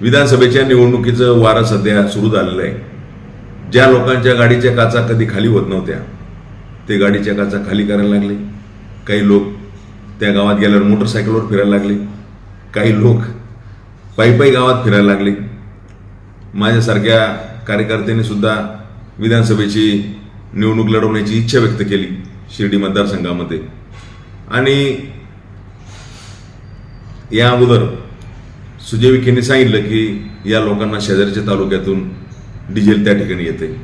विधानसभेच्या निवडणुकीचं वारं सध्या सुरू झालेलं आहे. ज्या लोकांच्या गाडीच्या काचा कधी खाली होत नव्हत्या ते गाडीच्या काचा खाली करायला लागले. काही लोक त्या गावात गेल्यावर मोटरसायकलवर फिरायला लागले. काही लोक पायी पायी गावात फिरायला लागले. माझ्यासारख्या कार्यकर्त्यांनी सुद्धा विधानसभेची निवडणूक लढवण्याची इच्छा व्यक्त केली शिर्डी मतदारसंघामध्ये. आणि या अगोदर सुजय विखेंनी सांगितलं की या लोकांना शेजारच्या तालुक्यातून डिझेल त्या ठिकाणी येते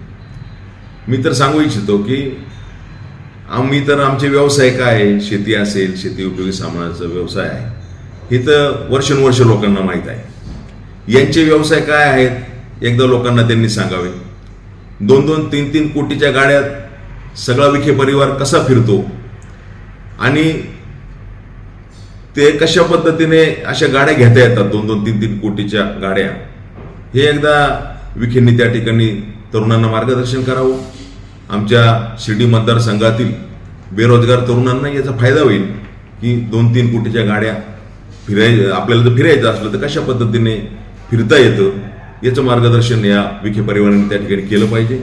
मी तर सांगू इच्छितो की आम्ही तर आमचे व्यवसाय काय आहे? शेती असेल शेती उपयोगी सामानाचा व्यवसाय आहे. हे तर वर्षानुवर्ष लोकांना माहीत आहे. यांचे व्यवसाय काय आहेत? एकदा लोकांना त्यांनी सांगावे. दोन दोन तीन तीन कोटीच्या गाड्यात सगळा विखे परिवार कसा फिरतो? आणि ते कशा पद्धतीने अशा गाड्या घेता येतात? दोन दोन तीन तीन कोटीच्या गाड्या. हे एकदा विखेंनी त्या ठिकाणी तरुणांना मार्गदर्शन करावं. आमच्या शिर्डी मतदारसंघातील बेरोजगार तरुणांना याचा फायदा होईल की दोन तीन कोटीच्या गाड्या फिराय आपल्याला जर फिरायचं असलं तर कशा पद्धतीने फिरता येतं? याचं मार्गदर्शन या विखे परिवाराने त्या ठिकाणी केलं पाहिजे.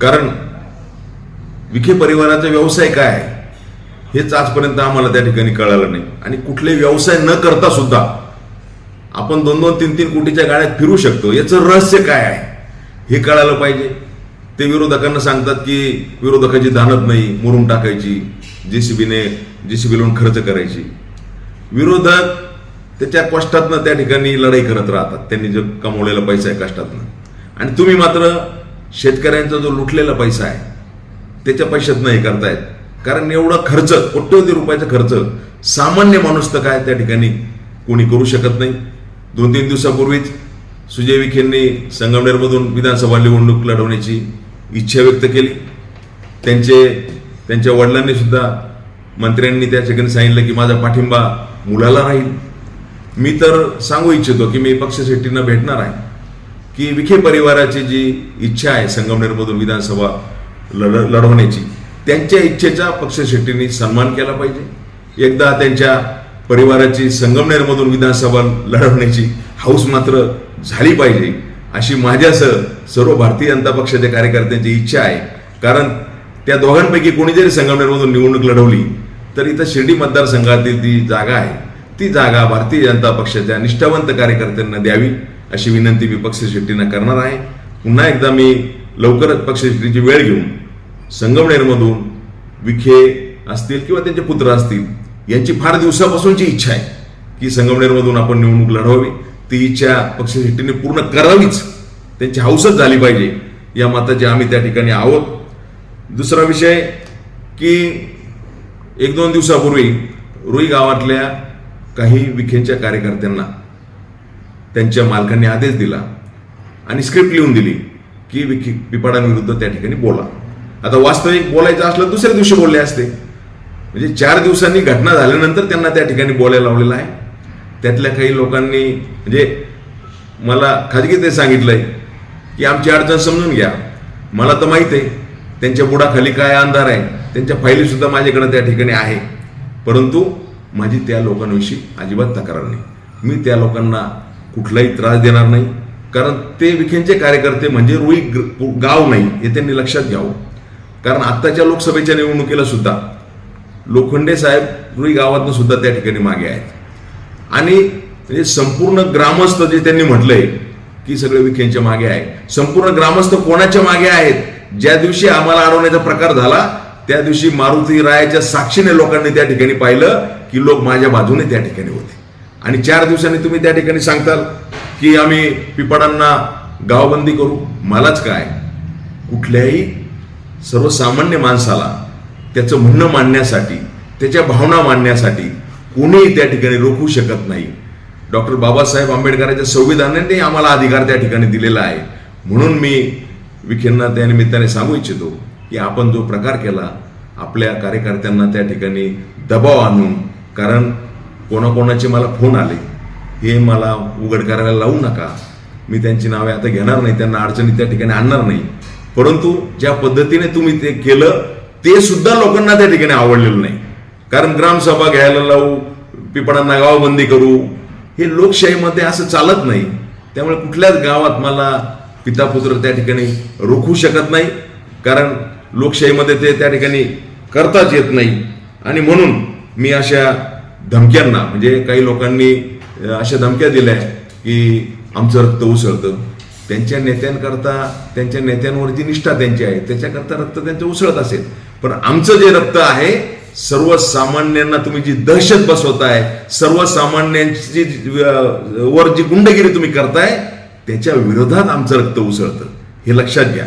कारण विखे परिवाराचा व्यवसाय काय आहे? हेच आजपर्यंत आम्हाला त्या ठिकाणी कळालं नाही. आणि कुठले व्यवसाय न करता सुद्धा आपण दोन दोन तीन तीन कोटीच्या गाड्यात फिरू शकतो. याचं रहस्य काय आहे? हे कळायला पाहिजे. ते विरोधकांना सांगतात की विरोधकाची दानत नाही मुरून टाकायची जेसीबीने बी लावून खर्च करायची. विरोधक त्याच्या कष्टातनं त्या ठिकाणी लढाई करत राहतात. त्यांनी जो कमवलेला पैसा आहे कष्टातनं. आणि तुम्ही मात्र शेतकऱ्यांचा जो लुटलेला पैसा आहे त्याच्या पैशातनं हे करतायत. कारण एवढा खर्च कोट्यवधी रुपयाचा खर्च सामान्य माणूस तर काय त्या ठिकाणी कोणी करू शकत नाही. दोन तीन दिवसापूर्वीच सुजय विखेंनी संगमनेरमधून विधानसभा निवडणूक लढवण्याची इच्छा व्यक्त केली. त्यांचे त्यांच्या वडिलांनी सुद्धा मंत्र्यांनी त्या ठिकाणी सांगितलं की माझा पाठिंबा मुलाला राहील. मी तर सांगू इच्छितो की मी पक्षशेट्टींना भेटणार आहे. की विखे परिवाराची जी इच्छा आहे संगमनेरमधून विधानसभा लढ लढवण्याची त्यांच्या इच्छेचा पक्षशेट्टींनी सन्मान केला पाहिजे. एकदा त्यांच्या परिवाराची संगमनेरमधून विधानसभा लढवण्याची हौस मात्र झाली पाहिजे अशी माझ्यासह सर्व भारतीय जनता पक्षाच्या कार्यकर्त्यांची इच्छा आहे. कारण त्या दोघांपैकी कोणी जरी संगमनेरमधून निवडणूक लढवली तर इथं शिर्डी मतदारसंघातील ती जागा आहे ती जागा भारतीय जनता पक्षाच्या निष्ठावंत कार्यकर्त्यांना द्यावी अशी विनंती मी पक्षशेट्टींना करणार आहे. पुन्हा एकदा मी लवकरच पक्षशेट्टीची वेळ घेऊन संगमनेरमधून विखे असतील किंवा त्यांचे पुत्र असतील यांची फार दिवसापासूनची इच्छा आहे की संगमनेरमधून आपण निवडणूक लढवावी. ती इच्छा पक्षशेट्टीने पूर्ण करावीच. त्यांची हौसच झाली पाहिजे. या मताचे आम्ही त्या ठिकाणी आहोत. दुसरा विषय की एक दोन दिवसापूर्वी रुई गावातल्या काही विखेंच्या कार्यकर्त्यांना त्यांच्या मालकांनी आदेश दिला आणि स्क्रिप्ट लिहून दिली की विखे पिपाडांविरुद्ध त्या ठिकाणी बोला. आता वास्तविक बोलायचं असलं दुसऱ्या दिवशी बोलले असते. म्हणजे चार दिवसांनी घटना झाल्यानंतर त्यांना त्या ठिकाणी बोलायला लावलेलं आहे. त्यातल्या काही लोकांनी म्हणजे मला खाजगी ते सांगितलंय की आमची अडचण समजून घ्या. मला तर माहीत आहे त्यांच्या बुडाखाली काय अंधार आहे त्यांच्या फायली सुद्धा माझ्याकडे त्या ठिकाणी आहे. परंतु माझी त्या लोकांविषयी अजिबात तक्रार नाही. मी त्या लोकांना कुठलाही त्रास देणार नाही. कारण ते विखेंचे कार्यकर्ते म्हणजे रुई ग- गाव नाही हे त्यांनी लक्षात घ्यावं. कारण आत्ताच्या लोकसभेच्या निवडणुकीला सुद्धा लोखंडे साहेब रुई गावातनं सुद्धा त्या ठिकाणी मागे आहेत. आणि म्हणजे संपूर्ण ग्रामस्थ जे त्यांनी म्हटलंय की सगळे विखेंच्या मागे आहे. संपूर्ण ग्रामस्थ कोणाच्या मागे आहेत? ज्या दिवशी आम्हाला अडवण्याचा प्रकार झाला त्या दिवशी मारुती रायाच्या साक्षीने लोकांनी त्या ठिकाणी पाहिलं की लोक माझ्या बाजूने त्या ठिकाणी होते. आणि चार दिवसांनी तुम्ही त्या ठिकाणी सांगताल की आम्ही पिपाडांना गावबंदी करू? मलाच काय? कुठल्याही सर्वसामान्य माणसाला त्याचं म्हणणं मांडण्यासाठी त्याच्या भावना मांडण्यासाठी कोणीही त्या ठिकाणी रोखू शकत नाही. डॉक्टर बाबासाहेब आंबेडकरांच्या संविधानाने आम्हाला अधिकार त्या ठिकाणी दिलेला आहे. म्हणून मी विखेंना त्या निमित्ताने सांगू इच्छितो की आपण जो प्रकार केला आपल्या कार्यकर्त्यांना त्या ठिकाणी दबाव आणून कारण कोणाकोणाचे मला फोन आले हे मला उघड करायला लावू नका. मी त्यांची नावे आता घेणार नाही त्यांना अडचणी त्या ठिकाणी आणणार नाही. परंतु ज्या पद्धतीने तुम्ही ते केलं ते सुद्धा लोकांना त्या ठिकाणी आवडलेलं नाही. कारण ग्रामसभा घ्यायला लावू पिपळांना गावबंदी करू हे लोकशाहीमध्ये असं चालत नाही. त्यामुळे कुठल्याच गावात मला पिता पुत्र त्या ठिकाणी रोखू शकत नाही. कारण लोकशाहीमध्ये ते त्या ठिकाणी करताच येत नाही. आणि म्हणून मी अशा धमक्यांना म्हणजे काही लोकांनी अशा धमक्या दिल्या की आमचं रक्त उसळतं. त्यांच्या नेत्यांकरता त्यांच्या नेत्यांवर जी निष्ठा त्यांची आहे. त्याच्याकरता रक्त त्यांचं उसळत असेल. पण आमचं जे रक्त आहे सर्वसामान्यांना तुम्ही जी दहशत बसवताय सर्वसामान्यांची वर जी गुंडगिरी तुम्ही करताय त्याच्या विरोधात आमचं रक्त उसळतं. हे लक्षात घ्या.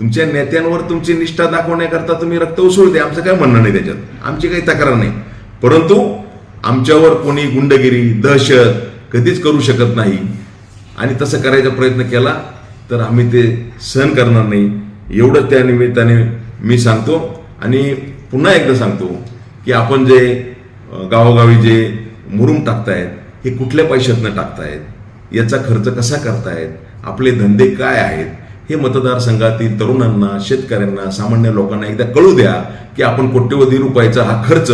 तुमच्या नेत्यांवर तुमची निष्ठा दाखवण्याकरता तुम्ही रक्त उसळते आमचं काय म्हणणं नाही त्याच्यात. आमची काही तक्रार नाही. परंतु आमच्यावर कोणी गुंडगिरी दहशत कधीच करू शकत नाही. आणि तसं करायचा प्रयत्न केला तर आम्ही ते सहन करणार नाही. एवढं त्या निमित्ताने मी सांगतो आणि पुन्हा एकदा सांगतो की आपण जे गावोगावी जे मुरुम टाकतायत हे कुठल्या पैशातनं टाकतायत? याचा खर्च कसा करतायत? आपले धंदे काय आहेत? हे मतदारसंघातील तरुणांना शेतकऱ्यांना सामान्य लोकांना एकदा कळू द्या की आपण कोट्यवधी रुपयाचा हा खर्च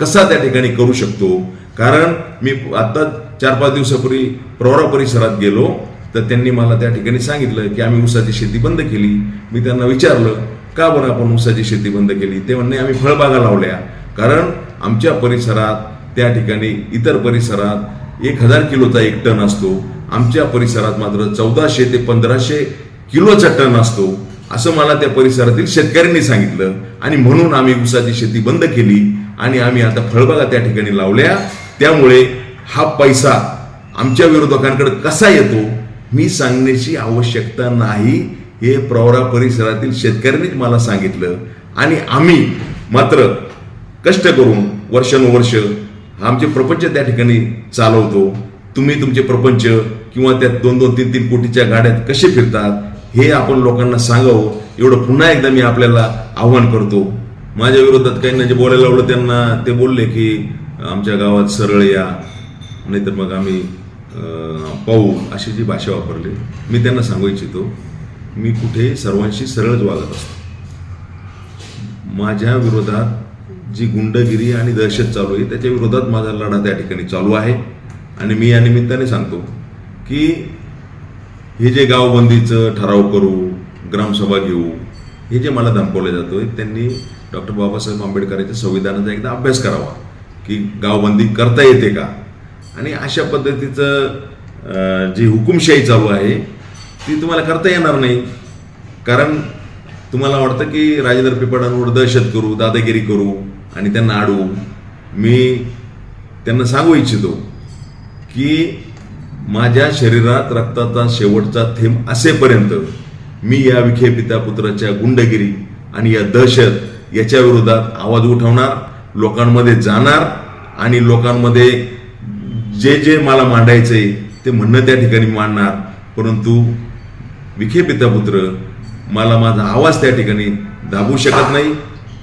कसा त्या ठिकाणी करू शकतो. कारण मी आता चार पाच दिवसापूर्वी प्रवरा परिसरात गेलो तर त्यांनी मला त्या ठिकाणी सांगितलं की आम्ही ऊसाची शेती बंद केली. मी त्यांना विचारलं का बरं आपण ऊसाची शेती बंद केली? ते म्हणणे आम्ही फळबागा लावल्या. कारण आमच्या परिसरात त्या ठिकाणी इतर परिसरात एक हजार किलोचा एक टन असतो. आमच्या परिसरात मात्र चौदाशे ते पंधराशे किलोचा टन असतो. असं मला त्या परिसरातील शेतकऱ्यांनी सांगितलं. आणि म्हणून आम्ही ऊसाची शेती बंद केली आणि आम्ही आता फळबागा त्या ठिकाणी लावल्या. त्यामुळे हा पैसा आमच्या विरोधकांकडे कसा येतो मी सांगण्याची आवश्यकता नाही हे प्रवरा परिसरातील शेतकऱ्यांनीच मला सांगितलं. आणि आम्ही मात्र कष्ट करून वर्षानुवर्ष आमचे प्रपंच त्या ठिकाणी चालवतो. तुम्ही तुमचे प्रपंच किंवा त्या दोन दोन तीन तीन कोटीच्या गाड्यात कसे फिरतात हे आपण लोकांना सांगावं. एवढं पुन्हा एकदा मी आपल्याला आव्हान करतो. माझ्या विरोधात काही जे बोलायला लावलं त्यांना ते बोलले की आमच्या गावात सरळ या नाहीतर मग आम्ही पाहू अशी जी भाषा वापरली. मी त्यांना सांगू इच्छितो मी कुठे सर्वांशी सरळच वागत असतो. माझ्या विरोधात जी गुंडगिरी आणि दहशत चालू आहे त्याच्या विरोधात माझा लढा त्या ठिकाणी चालू आहे. आणि मी या निमित्ताने सांगतो की हे जे गावबंदीचं ठराव करू ग्रामसभा घेऊ हे जे मला धमकवलं जातोय त्यांनी डॉक्टर बाबासाहेब आंबेडकरांच्या संविधानाचा एकदा अभ्यास करावा की गावबंदी करता येते का? आणि अशा पद्धतीचं जी हुकुमशाही चालू आहे ती तुम्हाला करता येणार नाही. कारण तुम्हाला वाटतं की राजेंद्र पिपाडांवर दहशत करू दादागिरी करू आणि त्यांना आडू मी त्यांना सांगू इच्छितो की माझ्या शरीरात रक्ताचा शेवटचा थेंब असेपर्यंत मी या विखे पिता पुत्राच्या गुंडगिरी आणि या दहशत याच्या विरोधात आवाज उठवणार लोकांमध्ये जाणार आणि लोकांमध्ये जे जे मला मांडायचंय ते म्हणणं त्या ठिकाणी मांडणार. परंतु विखे पितापुत्र मला माझा आवाज त्या ठिकाणी दाबू शकत नाही.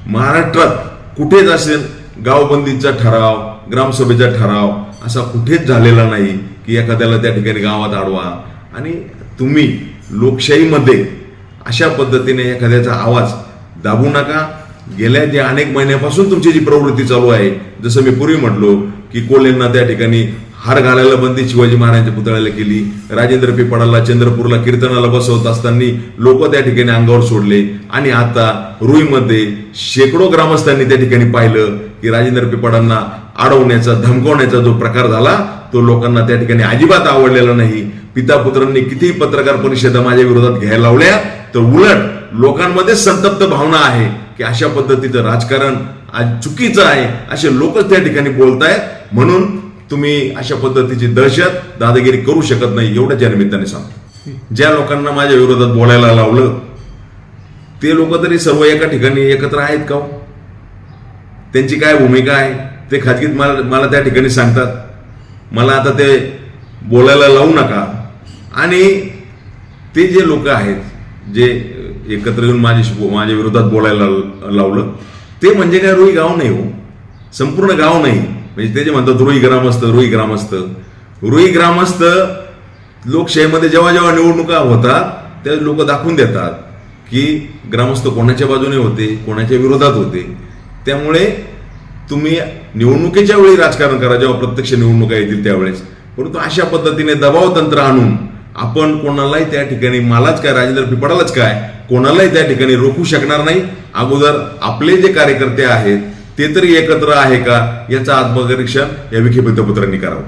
महाराष्ट्रात कुठेच असेल गावबंदीचा ठराव ग्रामसभेचा ठराव असा कुठेच झालेला नाही की एखाद्याला त्या ठिकाणी गावात आडवा. आणि तुम्ही लोकशाहीमध्ये अशा पद्धतीने एखाद्याचा आवाज दाबू नका. गेल्या ज्या अनेक महिन्यापासून तुमची जी प्रवृत्ती चालू आहे जसं मी पूर्वी म्हटलो की कोलेंना त्या ठिकाणी हार घालायला बंदी शिवाजी महाराजांच्या पुतळ्याला केली. राजेंद्र पिपाडाला चंद्रपूरला कीर्तनाला बसवत असताना लोक त्या ठिकाणी अंगावर सोडले. आणि आता रुईमध्ये शेकडो ग्रामस्थांनी त्या ठिकाणी पाहिलं की राजेंद्र पिपाडांना अडवण्याचा धमकवण्याचा जो प्रकार झाला तो लोकांना त्या ठिकाणी अजिबात आवडलेला नाही. पिता पुत्रांनी कितीही पत्रकार परिषदा माझ्या विरोधात घ्यायला लावल्या तर उलट लोकांमध्ये संतप्त भावना आहे की अशा पद्धतीचं राजकारण आज चुकीचं आहे असे लोकच त्या ठिकाणी बोलतायत. म्हणून तुम्ही अशा पद्धतीची दहशत दादागिरी करू शकत नाही एवढ्याच या निमित्ताने सांगतो. ज्या लोकांना माझ्या विरोधात बोलायला लावलं ते लोक तरी सर्व एका ठिकाणी एकत्र आहेत का हो? त्यांची काय भूमिका आहे? ते खाजगीत मला मला त्या ठिकाणी सांगतात. मला आता ते बोलायला लावू नका. आणि ते जे लोक आहेत जे एकत्र येऊन माझ्याशी माझ्या विरोधात बोलायला लावलं ते म्हणजे काय रुई गाव नाही हो. संपूर्ण गाव नाही. म्हणजे ते जे म्हणतात रुई ग्रामस्थ रुई ग्रामस्थ. रुई ग्रामस्थ लोकशाहीमध्ये जेव्हा जेव्हा निवडणुका होतात ते लोक दाखवून देतात की ग्रामस्थ कोणाच्या बाजूने होते कोणाच्या विरोधात होते. त्यामुळे तुम्ही निवडणुकीच्या वेळी राजकारण करा जेव्हा प्रत्यक्ष निवडणुका येतील त्यावेळेस. परंतु अशा पद्धतीने दबाव तंत्र आणून आपण कोणालाही त्या ठिकाणी मालाच काय राजेंद्र पिपडालाच काय कोणालाही त्या ठिकाणी रोखू शकणार नाही. अगोदर आपले जे कार्यकर्ते आहेत ते तरी एकत्र आहे का याचा आत्मनिरीक्षण या विखे करावं.